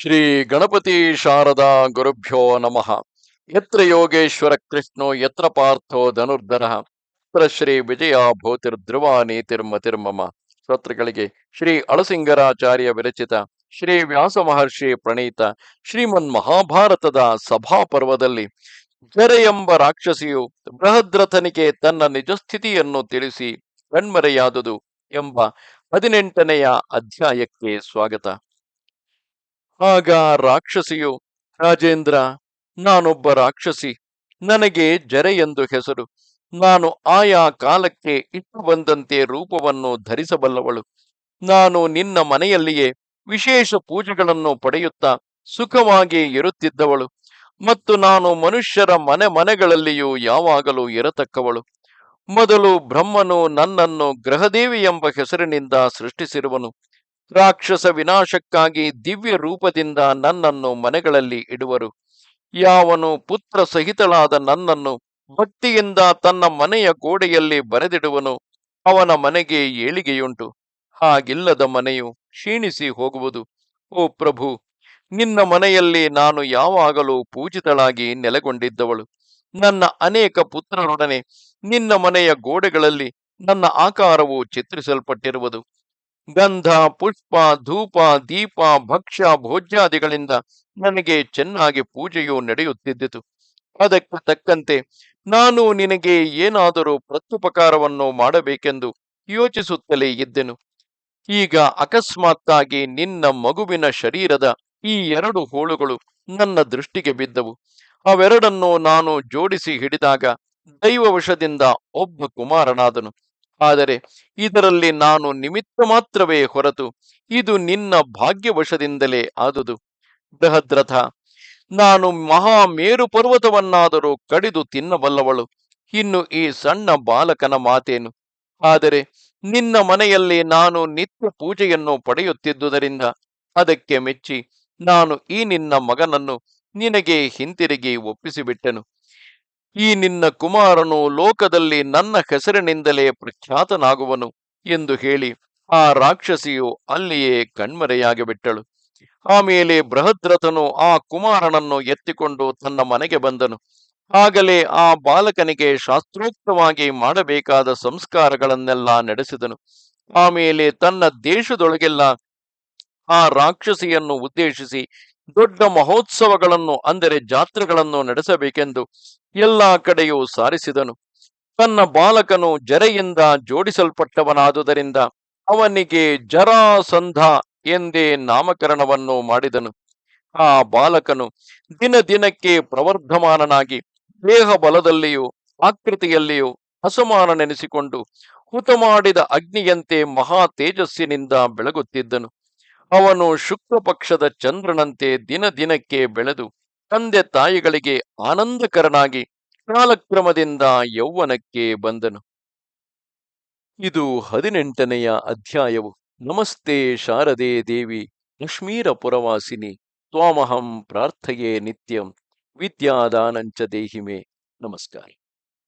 ಶ್ರೀ ಗಣಪತಿ ಶಾರದಾ ಗುರುಭ್ಯೋ ನಮಃ. ಯತ್ರ ಯೋಗೇಶ್ವರ ಕೃಷ್ಣೋ ಯತ್ರ ಪಾರ್ಥೋ ಧನುರ್ಧರ. ಯತ್ರ ಶ್ರೀ ವಿಜಯ ಭೂತಿರ್ಧ್ರುವ ನೀತಿರ್ಮತಿರ್ಮಮ ಶ್ರೋತೃಗಳಿಗೆ ಶ್ರೀ ಅಳಸಿಂಗರಾಚಾರ್ಯ ವಿರಚಿತ ಶ್ರೀ ವ್ಯಾಸ ಮಹರ್ಷಿ ಪ್ರಣೀತ ಶ್ರೀಮನ್ ಮಹಾಭಾರತದ ಸಭಾ ಪರ್ವದಲ್ಲಿ ಜರೆ ಎಂಬ ರಾಕ್ಷಸಿಯು ಬೃಹದ್ರಥನಿಗೆ ತನ್ನ ನಿಜಸ್ಥಿತಿಯನ್ನು ತಿಳಿಸಿ ಕಣ್ಮರೆಯಾದುದು ಎಂಬ ಹದಿನೆಂಟನೆಯ ಅಧ್ಯಾಯಕ್ಕೆ ಸ್ವಾಗತ. ಆಗ ರಾಕ್ಷಸಿಯು, ರಾಜೇಂದ್ರ, ನಾನೊಬ್ಬ ರಾಕ್ಷಸಿ, ನನಗೆ ಜರೆ ಎಂದು ಹೆಸರು. ನಾನು ಆಯಾ ಕಾಲಕ್ಕೆ ಇಟ್ಟು ಬಂದಂತೆ ರೂಪವನ್ನು ಧರಿಸಬಲ್ಲವಳು. ನಾನು ನಿನ್ನ ಮನೆಯಲ್ಲಿಯೇ ವಿಶೇಷ ಪೂಜೆಗಳನ್ನು ಪಡೆಯುತ್ತಾ ಸುಖವಾಗಿ ಇರುತ್ತಿದ್ದವಳು. ಮತ್ತು ನಾನು ಮನುಷ್ಯರ ಮನೆ ಮನೆಗಳಲ್ಲಿಯೂ ಯಾವಾಗಲೂ ಇರತಕ್ಕವಳು. ಮೊದಲು ಬ್ರಹ್ಮನು ನನ್ನನ್ನು ಗ್ರಹದೇವಿ ಎಂಬ ಹೆಸರಿನಿಂದ ಸೃಷ್ಟಿಸಿರುವನು. ರಾಕ್ಷಸ ವಿನಾಶಕ್ಕಾಗಿ ದಿವ್ಯ ರೂಪದಿಂದ ನನ್ನನ್ನು ಮನೆಗಳಲ್ಲಿ ಇಡುವರು. ಯಾವನು ಪುತ್ರ ಸಹಿತಳಾದ ನನ್ನನ್ನು ಭಕ್ತಿಯಿಂದ ತನ್ನ ಮನೆಯ ಗೋಡೆಯಲ್ಲಿ ಬರೆದಿಡುವನು, ಅವನ ಮನೆಗೆ ಏಳಿಗೆಯುಂಟು. ಹಾಗಿಲ್ಲದ ಮನೆಯು ಕ್ಷೀಣಿಸಿ ಹೋಗುವುದು. ಓ ಪ್ರಭು, ನಿನ್ನ ಮನೆಯಲ್ಲಿ ನಾನು ಯಾವಾಗಲೂ ಪೂಜಿತಳಾಗಿ ನೆಲೆಗೊಂಡಿದ್ದವಳು. ನನ್ನ ಅನೇಕ ಪುತ್ರರೊಡನೆ ನಿನ್ನ ಮನೆಯ ಗೋಡೆಗಳಲ್ಲಿ ನನ್ನ ಆಕಾರವು ಚಿತ್ರಿಸಲ್ಪಟ್ಟಿರುವುದು. ಗಂಧ, ಪುಷ್ಪ, ಧೂಪ, ದೀಪ, ಭಕ್ಷ್ಯ, ಭೋಜ್ಯಾದಿಗಳಿಂದ ನನಗೆ ಚೆನ್ನಾಗಿ ಪೂಜೆಯು ನಡೆಯುತ್ತಿದ್ದಿತು. ಅದಕ್ಕೆ ತಕ್ಕಂತೆ ನಾನು ನಿನಗೆ ಏನಾದರೂ ಪ್ರತ್ಯುಪಕಾರವನ್ನು ಮಾಡಬೇಕೆಂದು ಯೋಚಿಸುತ್ತಲೇ ಇದ್ದೆನು. ಈಗ ಅಕಸ್ಮಾತ್ತಾಗಿ ನಿನ್ನ ಮಗುವಿನ ಶರೀರದ ಈ ಎರಡು ಹೋಳುಗಳು ನನ್ನ ದೃಷ್ಟಿಗೆ ಬಿದ್ದವು. ಅವೆರಡನ್ನು ನಾನು ಜೋಡಿಸಿ ಹಿಡಿದಾಗ ದೈವವಶದಿಂದ ಒಬ್ಬ ಕುಮಾರನಾದನು. ಆದರೆ ಇದರಲ್ಲಿ ನಾನು ನಿಮಿತ್ತ ಮಾತ್ರವೇ ಹೊರತು ಇದು ನಿನ್ನ ಭಾಗ್ಯವಶದಿಂದಲೇ ಆದುದು. ಬೃಹದ್ರಥ, ನಾನು ಮಹಾ ಮೇರು ಪರ್ವತವನ್ನಾದರೂ ಕಡಿದು ತಿನ್ನಬಲ್ಲವಳು. ಇನ್ನು ಈ ಸಣ್ಣ ಬಾಲಕನ ಮಾತೇನು? ಆದರೆ ನಿನ್ನ ಮನೆಯಲ್ಲಿ ನಾನು ನಿತ್ಯ ಪೂಜೆಯನ್ನು ಪಡೆಯುತ್ತಿದ್ದುದರಿಂದ ಅದಕ್ಕೆ ಮೆಚ್ಚಿ ನಾನು ಈ ನಿನ್ನ ಮಗನನ್ನು ನಿನಗೆ ಹಿಂತಿರುಗಿ ಒಪ್ಪಿಸಿಬಿಟ್ಟೆನು. ಈ ನಿನ್ನ ಕುಮಾರನು ಲೋಕದಲ್ಲಿ ನನ್ನ ಹೆಸರಿನಿಂದಲೇ ಪ್ರಖ್ಯಾತನಾಗುವನು ಎಂದು ಹೇಳಿ ಆ ರಾಕ್ಷಸಿಯು ಅಲ್ಲಿಯೇ ಕಣ್ಮರೆಯಾಗಿಬಿಟ್ಟಳು ಆಮೇಲೆ ಬೃಹದ್ರಥನು ಆ ಕುಮಾರನನ್ನು ಎತ್ತಿಕೊಂಡು ತನ್ನ ಮನೆಗೆ ಬಂದನು. ಆಗಲೇ ಆ ಬಾಲಕನಿಗೆ ಶಾಸ್ತ್ರೋಕ್ತವಾಗಿ ಮಾಡಬೇಕಾದ ಸಂಸ್ಕಾರಗಳನ್ನೆಲ್ಲ ನಡೆಸಿದನು. ಆಮೇಲೆ ತನ್ನ ದೇಶದೊಳಗೆಲ್ಲ ಆ ರಾಕ್ಷಸಿಯನ್ನು ಉದ್ದೇಶಿಸಿ ದೊಡ್ಡ ಮಹೋತ್ಸವಗಳನ್ನು, ಅಂದರೆ ಜಾತ್ರೆಗಳನ್ನು ನಡೆಸಬೇಕೆಂದು ಎಲ್ಲಾ ಕಡೆಯೂ ಸಾರಿಸಿದನು. ತನ್ನ ಬಾಲಕನು ಜರೆಯಿಂದ ಜೋಡಿಸಲ್ಪಟ್ಟವನಾದುದರಿಂದ ಅವನಿಗೆ ಜರಾಸಂಧ ಎಂದೇ ನಾಮಕರಣವನ್ನು ಮಾಡಿದನು. ಆ ಬಾಲಕನು ದಿನ ದಿನಕ್ಕೆ ಪ್ರವರ್ಧಮಾನನಾಗಿ ದೇಹ ಬಲದಲ್ಲಿಯೂ ಆಕೃತಿಯಲ್ಲಿಯೂ ಅಸಮಾನನೆನಿಸಿಕೊಂಡು ಹುತ ಮಾಡಿದ ಅಗ್ನಿಯಂತೆ ಮಹಾ ತೇಜಸ್ಸಿನಿಂದ ಬೆಳಗುತ್ತಿದ್ದನು. ಅವನು ಶುಕ್ಲ ಪಕ್ಷದ ಚಂದ್ರನಂತೆ ದಿನ ದಿನಕ್ಕೆ ಬೆಳೆದು ತಂದೆ ತಾಯಿಗಳಿಗೆ ಆನಂದಕರನಾಗಿ ಕಾಲಕ್ರಮದಿಂದ ಯೌವನಕ್ಕೆ ಬಂದನು. ಇದು ಹದಿನೆಂಟನೆಯ ಅಧ್ಯಾಯವು. ನಮಸ್ತೆ ಶಾರದೆ ದೇವಿ ಲಕ್ಷ್ಮೀರ ಪುರವಾಸಿನಿ ತ್ವಾಮಹಂ ಪ್ರಾರ್ಥೆಯೇ ನಿತ್ಯಂ, ವಿದ್ಯಾದಾನಂಚ ದೇಹಿಮೆ. ನಮಸ್ಕಾರ.